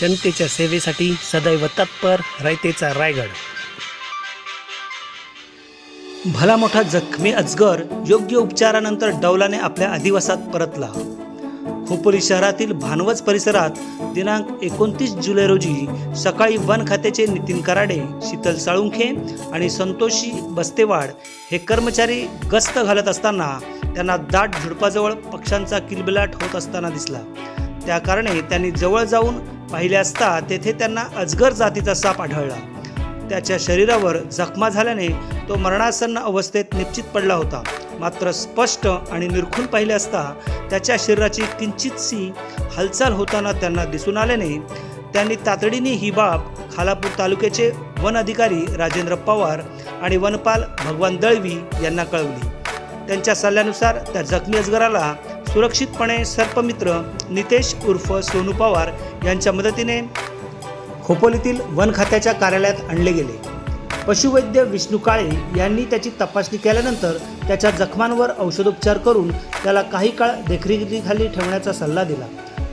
जनतेच्या सेवेसाठी सदैव तत्पर रयतेचा रायगड. भला मोठा जखमी अजगर योग्य उपचारानंतर डौलाने आपल्या अधिवासात परतला. खोपोली शहरातील भानवज परिसरात दिनांक एकोणतीस जुलै रोजी सकाळी वन खात्याचे नितीन कराडे शीतल साळुंखे आणि संतोषी बस्तेवाड हे कर्मचारी गस्त घालत असताना त्यांना दाट झुडपाजवळ पक्ष्यांचा किलबिलाट होत असताना दिसला. त्या कारणे त्यांनी जवळ जाऊन पाहिले असता तेथे त्यांना अजगर जातीचा साप आढळला. त्याच्या शरीरावर जखमा झाल्याने तो मरणासन्न अवस्थेत निश्चित पडला होता. मात्र स्पष्ट आणि निरखून पाहिले असता त्याच्या शरीराची किंचितशी हालचाल होताना त्यांना दिसून आल्याने त्यांनी तातडीने ही बाब खालापूर तालुक्याचे वन अधिकारी राजेंद्र पवार आणि वनपाल भगवान दळवी यांना कळवली. त्यांच्या सल्ल्यानुसार त्या जखमी अजगराला सुरक्षितपणे सर्पमित्र नितेश उर्फ सोनू पवार यांच्या मदतीने खोपोलीतील वन खात्याच्या कार्यालयात आणले गेले. पशुवैद्य विष्णू काळे यांनी त्याची तपासणी केल्यानंतर त्याच्या जखमांवर औषधोपचार करून त्याला काही काळ देखरेखीखाली ठेवण्याचा सल्ला दिला.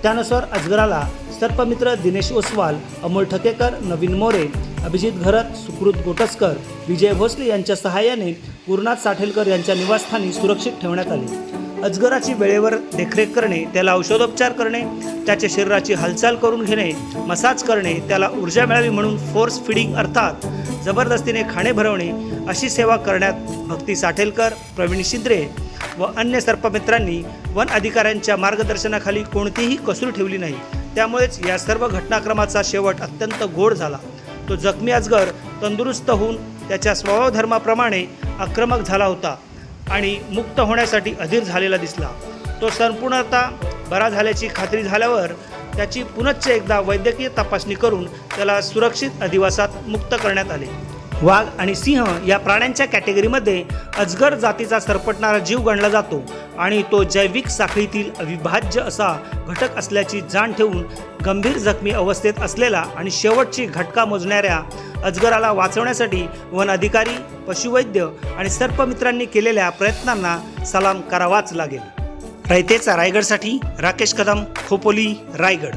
त्यानुसार अजगराला सर्पमित्र दिनेश ओसवाल अमोल ठकेकर नवीन मोरे अभिजित घरत सुकृत गोटस्कर विजय भोसले यांच्या सहाय्याने गुरुनाथ साठेलकर यांच्या निवासस्थानी सुरक्षित ठेवण्यात आले. अजगराची वेळेवर देखरेख करणे त्याला औषधोपचार करणे त्याच्या शरीराची हालचाल करून घेणे मसाज करणे त्याला ऊर्जा मिळावी म्हणून फोर्स फिडिंग अर्थात जबरदस्तीने खाणे भरवणे अशी सेवा करण्यात भक्ती साठेलकर प्रवीण शिंद्रे व अन्य सर्पमित्रांनी वन अधिकाऱ्यांच्या मार्गदर्शनाखाली कोणतीही कसूर ठेवली नाही. त्यामुळेच या सर्व घटनाक्रमाचा शेवट अत्यंत गोड झाला. तो जखमी अजगर तंदुरुस्त होऊन त्याच्या स्वभावधर्माप्रमाणे आक्रमक झाला होता. आणि मुक्त होण्यासाठी अधीर झालेला दिसला. तो संपूर्णतः बरा झाल्याची खात्री झाल्यावर त्याची पुनश्च एकदा वैद्यकीय तपासणी करून त्याला सुरक्षित अधिवासात मुक्त करण्यात आले. वाघ आणि सिंह या प्राण्यांच्या कॅटेगरीमध्ये अजगर जातीचा सरपटणारा जीव गणला जातो आणि तो जैविक साखळीतील अविभाज्य असा घटक असल्याची जाण ठेवून गंभीर जखमी अवस्थेत असलेला आणि शेवटची घटका मोजणाऱ्या अजगराला वाचवण्यासाठी वन अधिकारी पशुवैद्य आणि सर्पमित्रांनी केलेल्या प्रयत्नांना सलाम करावाच लागेल. रयतेचा रायगडसाठी राकेश कदम खोपोली रायगड.